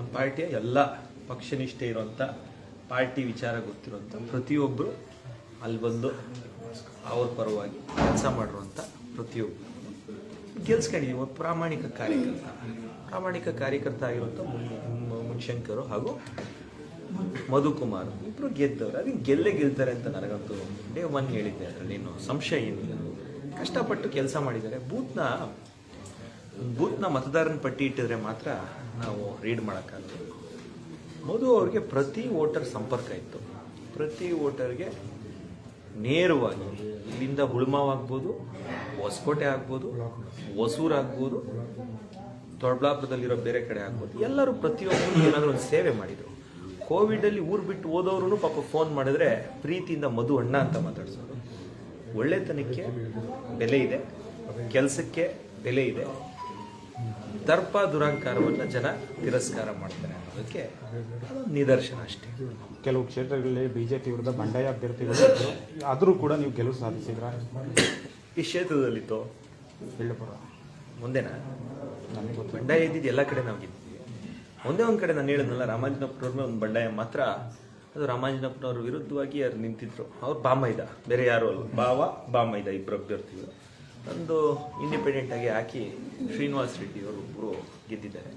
ನಮ್ಮ ಪಾರ್ಟಿಯ ಎಲ್ಲ ಪಕ್ಷನಿಷ್ಠೆ ಇರುವಂಥ ಪಾರ್ಟಿ ವಿಚಾರ ಗೊತ್ತಿರುವಂಥ ಪ್ರತಿಯೊಬ್ಬರು ಅಲ್ಲಿ ಬಂದು ಅವ್ರ ಪರವಾಗಿ ಕೆಲಸ ಮಾಡಿರುವಂಥ ಪ್ರತಿಯೊಬ್ಬರು ಗೆಲ್ಸ್ಕೊಂಡಿದ್ದೀವಿ ಪ್ರಾಮಾಣಿಕ ಕಾರ್ಯಕರ್ತ. ಪ್ರಾಮಾಣಿಕ ಕಾರ್ಯಕರ್ತ ಆಗಿರುವಂಥ ಮುನ್- ಮುನ್ಶಂಕರು ಹಾಗೂ ಮಧುಕುಮಾರ್ ಇಬ್ಬರು ಗೆದ್ದವರು. ಅದಕ್ಕೆ ಗೆಲ್ಲೇ ಗೆಲ್ತಾರೆ ಅಂತ ನನಗಂತೂ ಡೇ ಒನ್ ಹೇಳಿದ್ದೆ ಅದರಲ್ಲಿ. ಏನು ಸಂಶಯ ಏನಿಲ್ಲ. ಕಷ್ಟಪಟ್ಟು ಕೆಲಸ ಮಾಡಿದ್ದಾರೆ. ಬೂತ್ನ ಬೂತ್ನ ಮತದಾರನ ಪಟ್ಟಿ ಇಟ್ಟಿದ್ರೆ ಮಾತ್ರ ನಾವು ರೀಡ್ ಮಾಡೋಕ್ಕಾಗಲ್ಲ. ಮಧು ಅವ್ರಿಗೆ ಪ್ರತಿ ವೋಟರ್ ಸಂಪರ್ಕ ಇತ್ತು. ಪ್ರತಿ ವೋಟರ್ಗೆ ನೇರವಾಗಿ ಇಲ್ಲಿಂದ ಹುಳ್ಮಾವಾಗ್ಬೋದು ಹೊಸಕೋಟೆ ಆಗ್ಬೋದು, ಹೊಸೂರು ಆಗ್ಬೋದು, ದೊಡ್ಡಬಳ್ಳಾಪುರದಲ್ಲಿರೋ ಬೇರೆ ಕಡೆ ಆಗ್ಬೋದು. ಎಲ್ಲರೂ ಪ್ರತಿಯೊಬ್ಬರು ಏನಾದರೂ ಒಂದು ಸೇವೆ ಮಾಡಿದರು. ಕೋವಿಡಲ್ಲಿ ಊರು ಬಿಟ್ಟು ಹೋದವ್ರು ಪಾಪ ಫೋನ್ ಮಾಡಿದ್ರೆ ಪ್ರೀತಿಯಿಂದ ಮಧು ಅಣ್ಣ ಅಂತ ಮಾತಾಡ್ಸೋರು. ಒಳ್ಳೆತನಕ್ಕೆ ಬೆಲೆ ಇದೆ, ಕೆಲಸಕ್ಕೆ ಬೆಲೆ ಇದೆ. ದರ್ಪ ದುರಂಕಾರವನ್ನು ಜನ ತಿರಸ್ಕಾರ ಮಾಡ್ತಾರೆ ಅನ್ನೋದಕ್ಕೆ ಅದೊಂದು ನಿದರ್ಶನ ಅಷ್ಟೇ. ಕೆಲವು ಕ್ಷೇತ್ರಗಳಲ್ಲಿ ಬಿ ಜೆ ಪಿ ವಿರುದ್ಧ ಬಂಡಾಯ ಅಭ್ಯರ್ಥಿಗಳು ಆದರೂ ಕೂಡ ನೀವು ಗೆಲುವು ಸಾಧಿಸಿದ್ರ? ಈ ಕ್ಷೇತ್ರದಲ್ಲಿತ್ತು ಬೆಳ್ಳಪುರ. ಮುಂದೆನಾ? ನನಗೆ ಗೊತ್ತು ಬಂಡಾಯ ಇದ್ದಿದ್ದು ಎಲ್ಲ ಕಡೆ ನಾವು ಗೆದ್ದಿದ್ದೀವಿ. ಒಂದೇ ಒಂದು ಕಡೆ ನಾನು ಹೇಳಿದ್ನಲ್ಲ ರಾಮಾಂಜನಪ್ಪನವ್ರ ಮೇಲೆ ಒಂದು ಬಂಡಾಯ ಮಾತ್ರ. ಅದು ರಾಮಾಂಜನಪ್ಪನವ್ರ ವಿರುದ್ಧವಾಗಿ ಯಾರು ನಿಂತಿದ್ರು. ಅವ್ರು ಬಾಮೈದ. ಬೇರೆ ಯಾರು ಅಲ್ಲ. ಬಾವ ಬಾಮೈದ ಇಬ್ಬರು ಅಭ್ಯರ್ಥಿಗಳು. ಒಂದು ಇಂಡಿಪೆಂಡೆಂಟ್ ಆಗಿ ಹಾಕಿ ಶ್ರೀನಿವಾಸ್ ರೆಡ್ಡಿ ಅವರು ಒಬ್ಬರು ಗೆದ್ದಿದ್ದಾರೆ.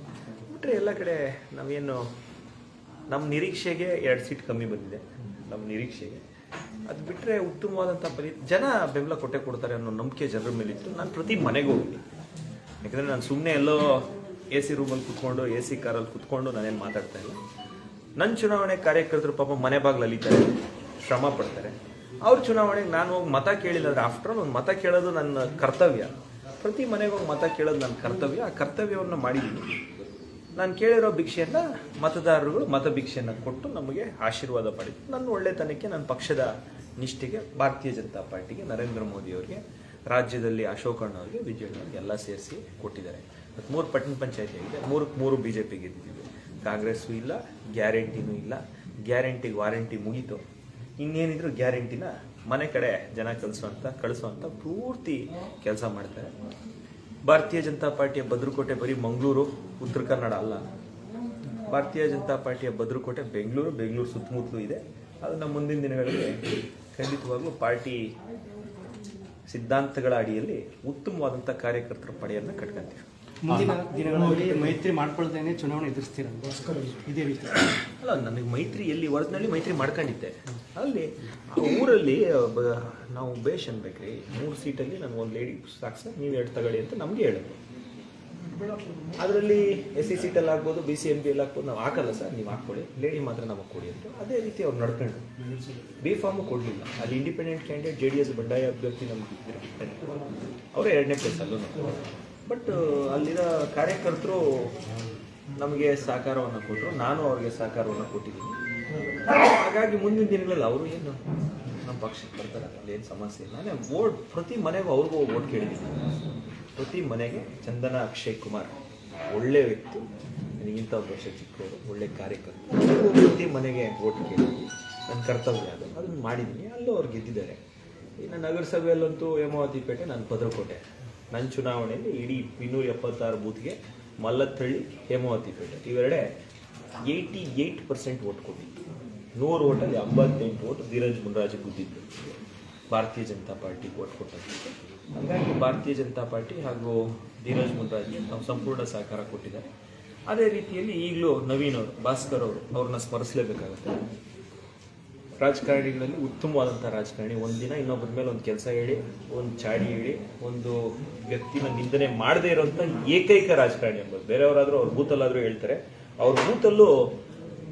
ಬಿಟ್ಟರೆ ಎಲ್ಲ ಕಡೆ ನಾವೇನು ನಮ್ಮ ನಿರೀಕ್ಷೆಗೆ ಎರಡು ಸೀಟ್ ಕಮ್ಮಿ ಬಂದಿದೆ. ನಮ್ಮ ನಿರೀಕ್ಷೆಗೆ. ಅದು ಬಿಟ್ಟರೆ ಉತ್ತಮವಾದಂಥ ಪರಿ, ಜನ ಬೆಂಬಲ ಕೊಟ್ಟೆ ಕೊಡ್ತಾರೆ ಅನ್ನೋ ನಂಬಿಕೆ ಜನರ ಮೇಲಿತ್ತು ನಾನು ಪ್ರತಿ ಮನೆಗೂ ಹೋಗಿ ಯಾಕಂದರೆ ನಾನು ಸುಮ್ಮನೆ ಎಲ್ಲೋ ಎ ಸಿ ರೂಮಲ್ಲಿ ಕುತ್ಕೊಂಡು ಎ ಸಿ ಕಾರಲ್ಲಿ ಕುತ್ಕೊಂಡು ನಾನೇನು ಮಾತಾಡ್ತಾ ಇಲ್ಲ. ನನ್ನ ಚುನಾವಣೆ ಕಾರ್ಯಕರ್ತರು ಪಾಪ ಮನೆ ಬಾಗಿಲಲ್ಲಿ ಅಲಿತಾರೆ ಶ್ರಮ ಪಡ್ತಾರೆ. ಅವ್ರ ಚುನಾವಣೆಗೆ ನಾನು ಹೋಗಿ ಮತ ಕೇಳಿಲ್ಲ ಅಂದ್ರೆ ಆಫ್ಟರ್ ಆಲ್ ಒಂದು ಮತ ಕೇಳೋದು ನನ್ನ ಕರ್ತವ್ಯ. ಪ್ರತಿ ಮನೆಗೆ ಹೋಗಿ ಮತ ಕೇಳೋದು ನನ್ನ ಕರ್ತವ್ಯ. ಆ ಕರ್ತವ್ಯವನ್ನು ಮಾಡಿದ್ದೀನಿ. ನಾನು ಕೇಳಿರೋ ಭಿಕ್ಷೆಯನ್ನು ಮತದಾರರುಗಳು ಮತ ಭಿಕ್ಷೆಯನ್ನು ಕೊಟ್ಟು ನಮಗೆ ಆಶೀರ್ವಾದ ಪಡೆದು ನನ್ನ ಒಳ್ಳೆತನಕ್ಕೆ ನನ್ನ ಪಕ್ಷದ ನಿಷ್ಠೆಗೆ ಭಾರತೀಯ ಜನತಾ ಪಾರ್ಟಿಗೆ ನರೇಂದ್ರ ಮೋದಿಯವರಿಗೆ ರಾಜ್ಯದಲ್ಲಿ ಅಶೋಕಣ್ಣ ಅವರಿಗೆ ವಿಜಯಣ್ಣ ಎಲ್ಲ ಸೇರಿಸಿ ಕೊಟ್ಟಿದ್ದಾರೆ. ಮತ್ತು ಮೂರು ಪಟ್ಟಣ ಪಂಚಾಯತಿ ಆಗಿದೆ. ಮೂರಕ್ಕೆ ಮೂರು ಬಿ ಜೆ ಪಿಗೆ ಗೆದ್ದಿದ್ದೀವಿ. ಕಾಂಗ್ರೆಸ್ಸು ಇಲ್ಲ, ಗ್ಯಾರಂಟಿನೂ ಇಲ್ಲ. ಗ್ಯಾರಂಟಿಗೆ ವಾರಂಟಿ ಮುಗೀತು. ಇನ್ನೇನಿದ್ರು ಗ್ಯಾರಂಟಿನ ಮನೆ ಕಡೆ ಜನ ಕಲಿಸುವಂಥ ಕಳಿಸುವಂಥ ಪೂರ್ತಿ ಕೆಲಸ ಮಾಡ್ತಾರೆ. ಭಾರತೀಯ ಜನತಾ ಪಾರ್ಟಿಯ ಭದ್ರಕೋಟೆ ಬರೀ ಮಂಗಳೂರು, ಉತ್ತರ ಕನ್ನಡ ಅಲ್ಲ. ಭಾರತೀಯ ಜನತಾ ಪಾರ್ಟಿಯ ಭದ್ರಕೋಟೆ ಬೆಂಗಳೂರು ಬೆಂಗಳೂರು ಸುತ್ತಮುತ್ತಲೂ ಇದೆ. ಅದನ್ನ ಮುಂದಿನ ದಿನಗಳಲ್ಲಿ ಖಂಡಿತವಾಗ್ಲೂ ಪಾರ್ಟಿ ಸಿದ್ಧಾಂತಗಳ ಅಡಿಯಲ್ಲಿ ಉತ್ತಮವಾದಂಥ ಕಾರ್ಯಕರ್ತರ ಪಡೆಯನ್ನು ಕಟ್ಕೊಂತೀವಿ. ಮುಂದಿನ ದಿನಗಳಲ್ಲಿ ಮೈತ್ರಿ ಮಾಡ್ಕೊಳ್ದೇನೆ ಚುನಾವಣೆ ಎದುರಿಸ್ತೀರ ಇದೇ ರೀತಿ. ಅಲ್ಲ ನನಗೆ ಮೈತ್ರಿ ಎಲ್ಲಿ ಹೊರತಿನಲ್ಲಿ ಮೈತ್ರಿ ಮಾಡ್ಕೊಂಡಿದ್ದೆ. ಅಲ್ಲಿ ಆ ಊರಲ್ಲಿ ಬ- ನಾವು ಬೇಷ್ ಅನ್ಬೇಕ್ರಿ. ಮೂರು ಸೀಟಲ್ಲಿ ನಾನು ಒಂದು ಲೇಡಿ ಸಾಕ್ಸ ಸರ್ ನೀವು ಎರಡು ತಗೊಳ್ಳಿ ಅಂತ ನಮಗೆ ಹೇಳಿದ್ರು ಅದರಲ್ಲಿ ಎಸ್ ಸಿ ಸೀಟಲ್ಲಿ ಆಗ್ಬೋದು ಬಿ ಸಿ ಎಂ ಬಿ ಅಲ್ಲಿ ಆಗ್ಬೋದು ನಾವು ಹಾಕಲ್ಲ ಸರ್ ನೀವು ಹಾಕ್ಕೊಳ್ಳಿ. ಲೇಡಿ ಮಾತ್ರ ನಮಗೆ ಕೊಡಿ ಅಂತ. ಅದೇ ರೀತಿ ಅವ್ರು ನಡ್ಕೊಂಡು. ಬಿ ಫಾರ್ಮು ಕೊಡಲಿಲ್ಲ. ಅಲ್ಲಿ independent candidate J D S ಬಂಡಾಯ ಅಭ್ಯರ್ಥಿ ನಮ್ಗೆ ಇದ್ರು. ಅವರೇ ಎರಡನೇ ಪ್ಲೇಸ್ ಅಲ್ಲೂ ಬಟ್ ಅಲ್ಲಿರೋ ಕಾರ್ಯಕರ್ತರು ನಮಗೆ ಸಹಕಾರವನ್ನು ಕೊಟ್ಟರು ನಾನು ಅವ್ರಿಗೆ ಸಹಕಾರವನ್ನು ಕೊಟ್ಟಿದ್ದೀನಿ. ಹಾಗಾಗಿ ಮುಂದಿನ ದಿನಗಳಲ್ಲಿ ಅವರು ಏನು ನಮ್ಮ ಪಕ್ಷಕ್ಕೆ ಬರ್ತಾರೆ ಅಲ್ಲಿ ಏನು ಸಮಸ್ಯೆ ಇಲ್ಲ. ನಾನು ಓಟ್, ಪ್ರತಿ ಮನೆಗೂ ಅವ್ರಿಗೂ ಓಟ್ ಕೇಳಿದ್ದೀನಿ. ಪ್ರತಿ ಮನೆಗೆ ಚಂದನ ಅಕ್ಷಯ್ ಕುಮಾರ್, ಒಳ್ಳೆ ವ್ಯಕ್ತಿ. ನನಗಿಂತ ವರ್ಷ ಚಿಕ್ಕವರು, ಒಳ್ಳೆ ಕಾರ್ಯಕರ್ತ ಪ್ರತಿ ಮನೆಗೆ ಓಟ್ ಕೇಳಿದ್ದೀನಿ. ನನ್ನ ಕರ್ತವ್ಯ ಅದು. ಅದನ್ನು ಮಾಡಿದ್ದೀನಿ. ಅಲ್ಲೂ ಅವ್ರು ಗೆದ್ದಿದ್ದಾರೆ. ಇನ್ನು ನಗರಸಭೆಯಲ್ಲಂತೂ ಹೇಮಾವತಿ ಪೇಟೆ, ನಾನು ಭದ್ರಕೋಟೆ. ನನ್ನ ಚುನಾವಣೆಯಲ್ಲಿ ಇಡೀ ಇನ್ನೂರ ಎಪ್ಪತ್ತಾರು ಬೂತ್ಗೆ ಮಲ್ಲತ್ಹಳ್ಳಿ ಹೇಮಾವತಿ ಪೇಟೆ. ಇವೆರಡೆ ಏಯ್ಟಿ ಏಯ್ಟ್ ಪರ್ಸೆಂಟ್ ಓಟ್ ಕೊಟ್ಟಿದ್ದು. ನೂರು ಓಟಲ್ಲಿ ಎಂಬತ್ತೆಂಟು ಓಟ್ ಧೀರಜ್ ಮುನ್ರಾಜ್ ಗುದ್ದಿದ್ದು. ಭಾರತೀಯ ಜನತಾ ಪಾರ್ಟಿಗೆ ಓಟ್ ಕೊಟ್ಟದ್ದು. ಹಾಗಾಗಿ ಭಾರತೀಯ ಜನತಾ ಪಾರ್ಟಿ ಹಾಗೂ ಧೀರಜ್ ಮುನ್ರಾಜ್ಗೆ ನಾವು ಸಂಪೂರ್ಣ ಸಹಕಾರ ಕೊಟ್ಟಿದ್ದಾರೆ. ಅದೇ ರೀತಿಯಲ್ಲಿ ಈಗಲೂ ನವೀನ್ ಅವರು, ಭಾಸ್ಕರ್ ಅವರು ಅವ್ರನ್ನ ಸ್ಮರಿಸಲೇಬೇಕಾಗುತ್ತೆ. ರಾಜಕಾರಣಿಗಳಲ್ಲಿ ಉತ್ತಮವಾದಂಥ ರಾಜಕಾರಣಿ. ಒಂದಿನ ಇನ್ನೊಬ್ಬರ ಮೇಲೆ ಒಂದು ಕೆಲಸ ಹೇಳಿ, ಒಂದು ಚಾಡಿ ಹೇಳಿ, ಒಂದು ವ್ಯಕ್ತಿನ ನಿಂದನೆ ಮಾಡದೇ ಇರೋಂಥ ಏಕೈಕ ರಾಜಕಾರಣಿ ಎಂಬುದು. ಬೇರೆಯವರಾದರೂ ಅವ್ರ ಬೂತಲ್ಲಾದರೂ ಹೇಳ್ತಾರೆ. ಅವ್ರ ಬೂತಲ್ಲೂ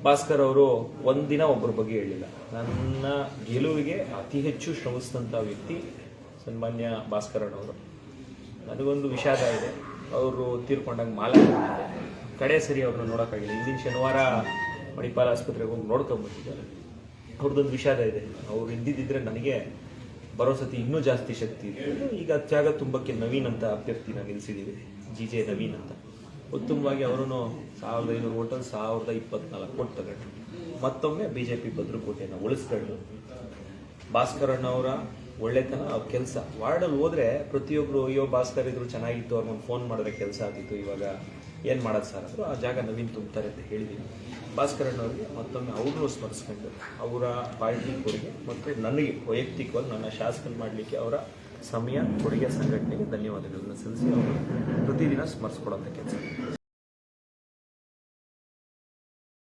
ಭಾಸ್ಕರ್ ಅವರು ಒಂದಿನ ಒಬ್ಬರ ಬಗ್ಗೆ ಹೇಳಿಲ್ಲ. ನನ್ನ ಗೆಲುವಿಗೆ ಅತಿ ಹೆಚ್ಚು ಶ್ರಮಿಸಿದಂಥ ವ್ಯಕ್ತಿ ಸನ್ಮಾನ್ಯ ಭಾಸ್ಕರಣ್ಣವರು ನನಗೊಂದು ವಿಷಾದ ಇದೆ. ಅವರು ತೀರ್ಕೊಂಡಾಗ ಮಾಲೆ. ಕಡೆ ಸರಿ ಅವ್ರನ್ನ ನೋಡೋಕ್ಕಾಗಿಲ್ಲ. ಹಿಂದಿನ ಶನಿವಾರ ಮಣಿಪಾಲ ಆಸ್ಪತ್ರೆಗೆ ಹೋಗಿ ನೋಡ್ಕೊಂಬಂದಿದ್ದಾರೆ ಅವ್ರದ್ದೊಂದು ವಿಷಾದ ಇದೆ. ಅವ್ರು ಇದ್ದಿದ್ದಿದ್ರೆ ನನಗೆ ಬರೋ ಸತಿ ಇನ್ನೂ ಜಾಸ್ತಿ ಶಕ್ತಿ ಇದೆ. ಈಗ ತ್ಯಾಗ ತುಂಬಕ್ಕೆ ನವೀನ್ ಅಂತ ಅಭ್ಯರ್ಥಿನ ನಿಲ್ಲಿಸಿದ್ದೀವಿ ಜಿ ಜೆ ನವೀನ್ ಅಂತ. ಉತ್ತಮವಾಗಿ ಅವರೂ ಸಾವಿರದ ಐನೂರು ಓಟಲ್ಲಿ ಸಾವಿರದ ಇಪ್ಪತ್ನಾಲ್ಕು ಓಟ್ ತಗೊಂಡು ಮತ್ತೊಮ್ಮೆ ಬಿ ಜೆ ಪಿ ಭದ್ರಕೋಟೆಯನ್ನು ಉಳಿಸ್ಕೊಂಡು ಭಾಸ್ಕರಣ್ಣವರ ಒಳ್ಳೆತನ ಅವ್ರ ಕೆಲಸ. ವಾರ್ಡಲ್ಲಿ ಹೋದ್ರೆ ಪ್ರತಿಯೊಬ್ಬರು ಅಯ್ಯೋ, ಭಾಸ್ಕರ್ ಇದ್ರು ಚೆನ್ನಾಗಿತ್ತು ಅವ್ರಿಗೊಂದು ಫೋನ್ ಮಾಡಿದ್ರೆ ಕೆಲಸ ಆಗ್ತಿತ್ತು, ಇವಾಗ ಏನು ಮಾಡೋದು ಸರ್ ಅಂದರು, ಆ ಜಾಗ ನವೀನ್ ತುಂಬ್ತಾರೆ ಅಂತ ಹೇಳಿದ್ದೀನಿ ಭಾಸ್ಕರ್ ಅವರಿಗೆ ಮತ್ತೊಮ್ಮೆ ಅವ್ರನ್ನೂ ಸ್ಮರಿಸ್ಕೊಂಡು, ಅವರ ಪಾರ್ಟಿ ಕೊಡುಗೆ ಮತ್ತು ನನಗೆ ವೈಯಕ್ತಿಕವಾಗಿ ನನ್ನ ಶಾಸಕನ ಮಾಡಲಿಕ್ಕೆ ಅವರ ಸಮಯ, ಕೊಡುಗೆ ಸಂಘಟನೆಗೆ ಧನ್ಯವಾದಗಳನ್ನು ಸಲ್ಲಿಸಿ ಅವರು ಪ್ರತಿದಿನ ಸ್ಮರಿಸ್ಕೊಡೋಂಥ ಕೆಲಸ.